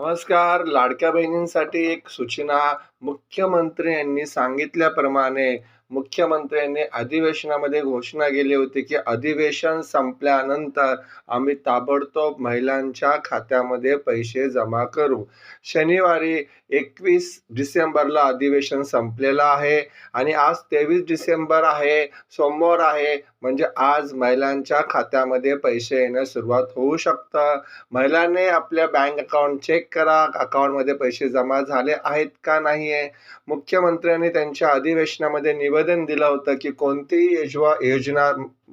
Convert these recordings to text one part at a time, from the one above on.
नमस्कार लाडक्या बहिणींसाठी एक सूचना मुख्यमंत्र्यांनी सांगितल्याप्रमाणे मुख्यमंत्र्यांनी अधिवेशनामध्ये घोषणा केली होती की अधिवेशन संपल्यानंतर आम्ही ताबडतोब महिलांच्या खात्यामध्ये पैसे जमा करू. शनिवारी एकवीस डिसेंबरला अधिवेशन संपलेलं आहे आणि आज तेवीस डिसेंबर आहे सोमवार आहे म्हणजे आज महिलांच्या खात्यामध्ये पैसे येण्यास सुरुवात होऊ शकतं. महिलांनी आपल्या बँक अकाउंट चेक करा अकाउंटमध्ये पैसे जमा झाले आहेत का नाही? आहे मुख्यमंत्र्यांनी त्यांच्या अधिवेशनामध्ये निवेदन दिलं होतं की कोणतीही योजना योजना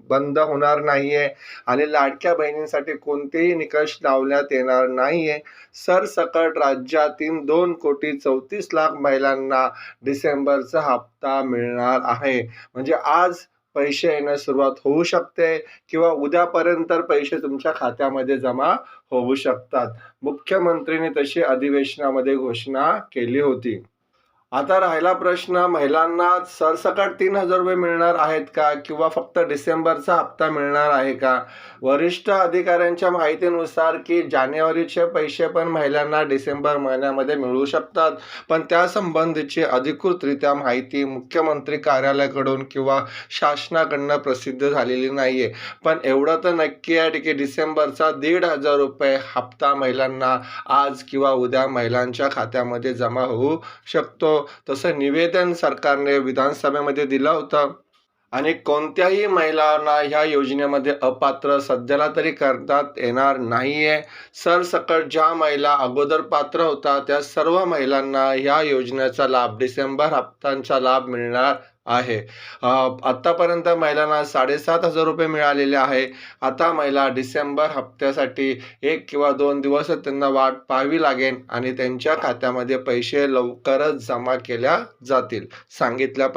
बंद होणार नाही आहे आणि लाडक्या बहिणींसाठी कोणतेही निकष लावण्यात येणार नाही आहे सरसकट राज्यातील दोन कोटी चौतीस लाख महिलांना डिसेंबरचा हप्ता मिळणार आहे. म्हणजे आज पैसे येण्यास सुरुवात होऊ शकते किंवा उद्यापर्यंत पैसे तुमच्या खात्यामध्ये जमा होऊ शकतात. मुख्यमंत्र्यांनी तशी अधिवेशनामध्ये घोषणा केली होती. आता राहिला प्रश्न महिलांना सरसकट तीन हजार रुपये मिळणार आहेत का? किंवा फक्त डिसेंबरचा हप्ता मिळणार आहे का? वरिष्ठ अधिकाऱ्यांच्या माहितीनुसार की जानेवारीचे पैसे पण महिलांना डिसेंबर महिन्यामध्ये मिळू शकतात. पण त्यासंबंधीची अधिकृतरित्या माहिती मुख्यमंत्री कार्यालयाकडून किंवा शासनाकडनं प्रसिद्ध झालेली नाही आहे पण एवढं तर नक्की आहे की डिसेंबरचा दीड हजार रुपये हप्ता महिलांना आज किंवा उद्या महिलांच्या खात्यामध्ये जमा होऊ शकतो. तसं निवेदन सरकारने विधानसभेमध्ये दिलं होतं. आणि कोणत्याही महिलांना ह्या योजनेमध्ये अपात्र सध्याला तरी करतात येणार नाही आहे सरसकट ज्या महिला अगोदर पात्र होता त्या सर्व महिलांना ह्या योजनेचा लाभ डिसेंबर हप्त्यांचा लाभ मिळणार आहे. आत्तापर्यंत महिलांना साडेसात हजार रुपये मिळालेले आहे. आता महिला डिसेंबर हप्त्यासाठी एक किंवा दोन दिवस त्यांना वाट पाहावी लागेल आणि त्यांच्या खात्यामध्ये पैसे लवकरच जमा केल्या जातील सांगितल्याप्रमाणे